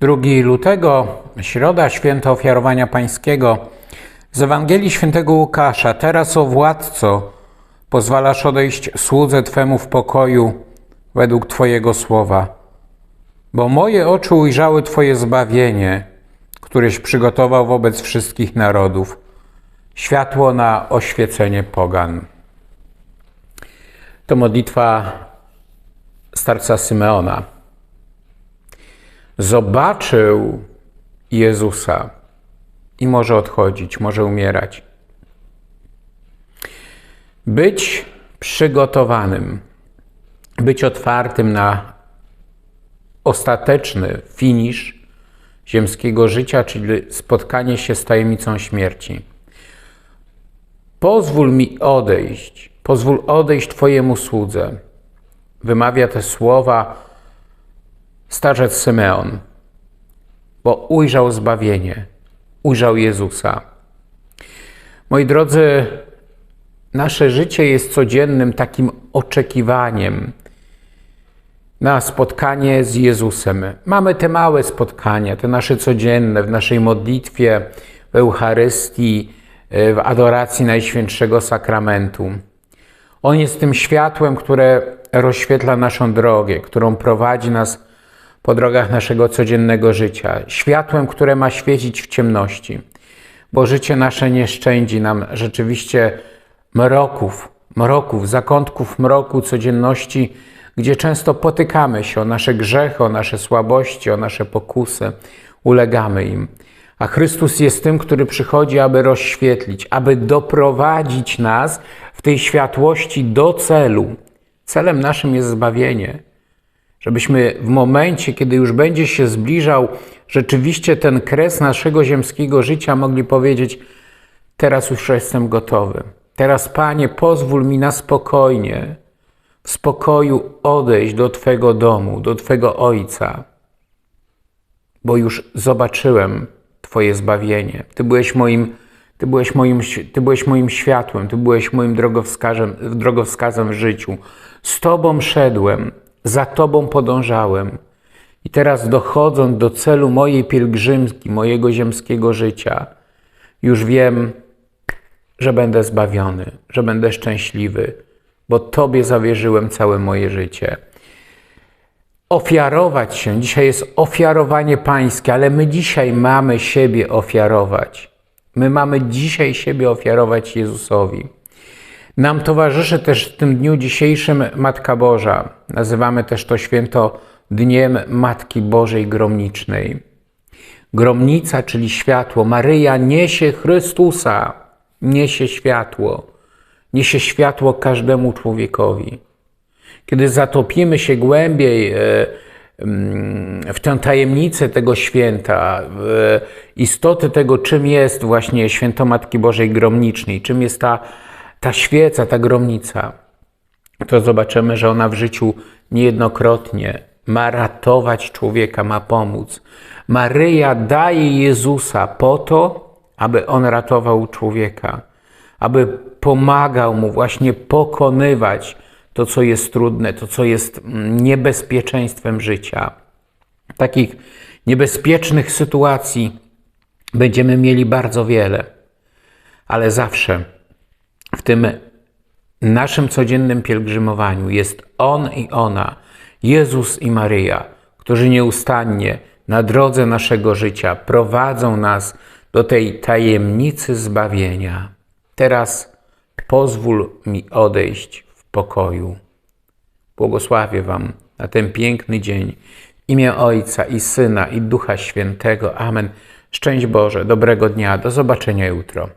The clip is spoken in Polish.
2 lutego, środa, święto ofiarowania pańskiego. Z Ewangelii świętego Łukasza. Teraz, o władco, pozwalasz odejść słudze Twemu w pokoju według Twojego słowa. Bo moje oczy ujrzały Twoje zbawienie, któreś przygotował wobec wszystkich narodów. Światło na oświecenie pogan. To modlitwa starca Symeona zobaczył Jezusa i może odchodzić, może umierać. Być przygotowanym, być otwartym na ostateczny finisz ziemskiego życia, czyli spotkanie się z tajemnicą śmierci. Pozwól mi odejść, pozwól odejść Twojemu słudze. Wymawia te słowa starzec Symeon, bo ujrzał zbawienie, ujrzał Jezusa. Moi drodzy, nasze życie jest codziennym takim oczekiwaniem na spotkanie z Jezusem. Mamy te małe spotkania, te nasze codzienne, w naszej modlitwie, w Eucharystii, w adoracji Najświętszego Sakramentu. On jest tym światłem, które rozświetla naszą drogę, którą prowadzi nas po drogach naszego codziennego życia, światłem, które ma świecić w ciemności, bo życie nasze nie szczędzi nam rzeczywiście mroków, mroków, zakątków mroku codzienności, gdzie często potykamy się o nasze grzechy, o nasze słabości, o nasze pokusy, ulegamy im. A Chrystus jest tym, który przychodzi, aby rozświetlić, aby doprowadzić nas w tej światłości do celu. Celem naszym jest zbawienie. Żebyśmy w momencie, kiedy już będzie się zbliżał rzeczywiście ten kres naszego ziemskiego życia, mogli powiedzieć: Teraz już jestem gotowy. Teraz, Panie, pozwól mi na spokojnie, w spokoju odejść do Twego domu, do Twego Ojca, bo już zobaczyłem Twoje zbawienie. Ty byłeś moim, ty byłeś moim, ty byłeś moim światłem, Ty byłeś moim drogowskazem, drogowskazem w życiu. Z Tobą szedłem za Tobą podążałem. I teraz dochodząc do celu mojej pielgrzymki, mojego ziemskiego życia, już wiem, że będę zbawiony, że będę szczęśliwy, bo Tobie zawierzyłem całe moje życie. Ofiarować się, dzisiaj jest ofiarowanie Pańskie, ale my dzisiaj mamy siebie ofiarować. My mamy dzisiaj siebie ofiarować Jezusowi. Nam towarzyszy też w tym dniu dzisiejszym Matka Boża. Nazywamy też to święto Dniem Matki Bożej Gromnicznej. Gromnica, czyli światło. Maryja niesie Chrystusa, niesie światło. Niesie światło każdemu człowiekowi. Kiedy zatopimy się głębiej e, mm, w tę tajemnicę tego święta, istoty tego, czym jest właśnie święto Matki Bożej Gromnicznej, czym jest ta ta świeca, ta gromnica, to zobaczymy, że ona w życiu niejednokrotnie ma ratować człowieka, ma pomóc. Maryja daje Jezusa po to, aby on ratował człowieka, aby pomagał mu właśnie pokonywać to, co jest trudne, to, co jest mm, niebezpieczeństwem życia. Takich niebezpiecznych sytuacji będziemy mieli bardzo wiele, ale zawsze tym naszym codziennym pielgrzymowaniu jest On i ona, Jezus i Maryja, którzy nieustannie na drodze naszego życia prowadzą nas do tej tajemnicy zbawienia. Teraz pozwól mi odejść w pokoju. Błogosławię Wam na ten piękny dzień. W imię Ojca i Syna i Ducha Świętego. Amen. Szczęść Boże, dobrego dnia, do zobaczenia jutro.